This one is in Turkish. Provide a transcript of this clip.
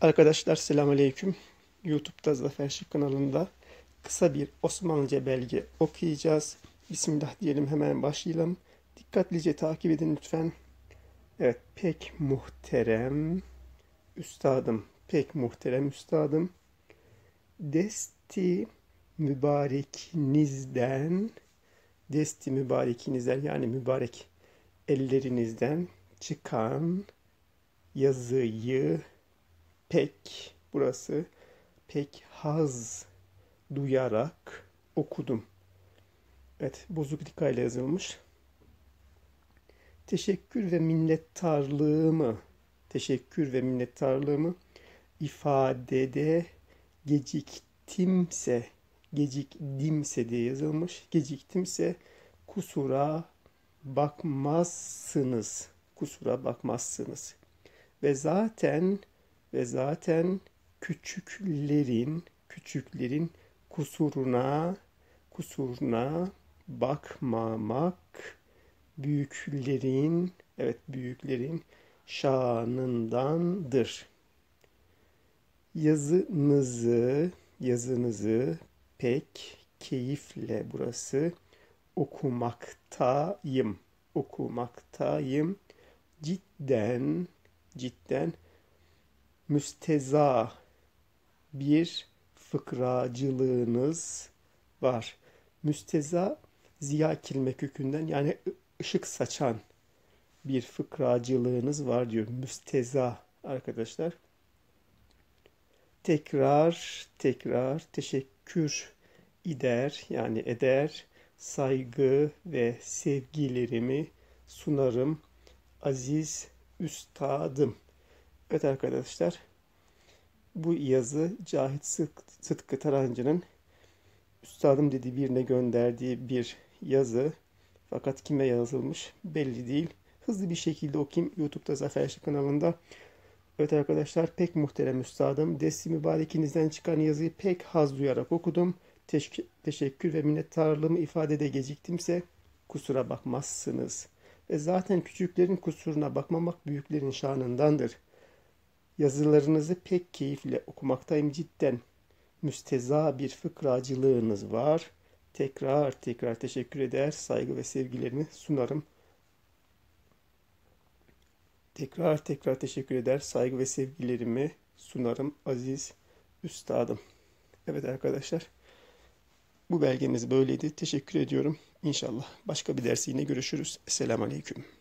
Arkadaşlar selamünaleyküm. YouTube'da Zafer Şık kanalında kısa bir Osmanlıca belge okuyacağız. Bismillah diyelim hemen başlayalım. Dikkatlice takip edin lütfen. Evet pek muhterem üstadım, pek muhterem üstadım. Desti mübarekinizden, desti mübarekinizden yani mübarek ellerinizden çıkan yazıyı pek burası pek haz duyarak okudum. Evet bozuk dikayla yazılmış. Teşekkür ve minnettarlığımı teşekkür ve minnettarlığımı ifadede geciktimse gecikdimse diye yazılmış. Geciktimse kusura bakmazsınız. Kusura bakmazsınız. Ve zaten ve zaten küçüklerin küçüklerin kusuruna kusuruna bakmamak büyüklerin evet büyüklerin şanındandır. Yazınızı yazınızı pek keyifle burası okumaktayım. Okumaktayım. Cidden cidden müsteza bir fıkracılığınız var. Müsteza ziya kelime kökünden yani ışık saçan bir fıkracılığınız var diyor. Müsteza arkadaşlar. Tekrar tekrar teşekkür eder yani eder saygı ve sevgilerimi sunarım aziz üstadım. Evet arkadaşlar bu yazı Cahit Sıtkı Tarancı'nın üstadım dediği birine gönderdiği bir yazı. Fakat kime yazılmış belli değil. Hızlı bir şekilde okuyayım YouTube'da Zafer Şık kanalında. Evet arkadaşlar pek muhterem üstadım. Desti mübarekinizden çıkan yazıyı pek haz duyarak okudum. Teşk teşekkür ve minnettarlığımı ifadede geciktimse kusura bakmazsınız. Ve zaten küçüklerin kusuruna bakmamak büyüklerin şanındandır. Yazılarınızı pek keyifle okumaktayım cidden. Müsteza bir fıkracılığınız var. Tekrar tekrar teşekkür eder, saygı ve sevgilerimi sunarım. Tekrar tekrar teşekkür eder, saygı ve sevgilerimi sunarım aziz üstadım. Evet arkadaşlar, bu belgemiz böyleydi. Teşekkür ediyorum. İnşallah başka bir ders yine görüşürüz. Esselamu Aleyküm.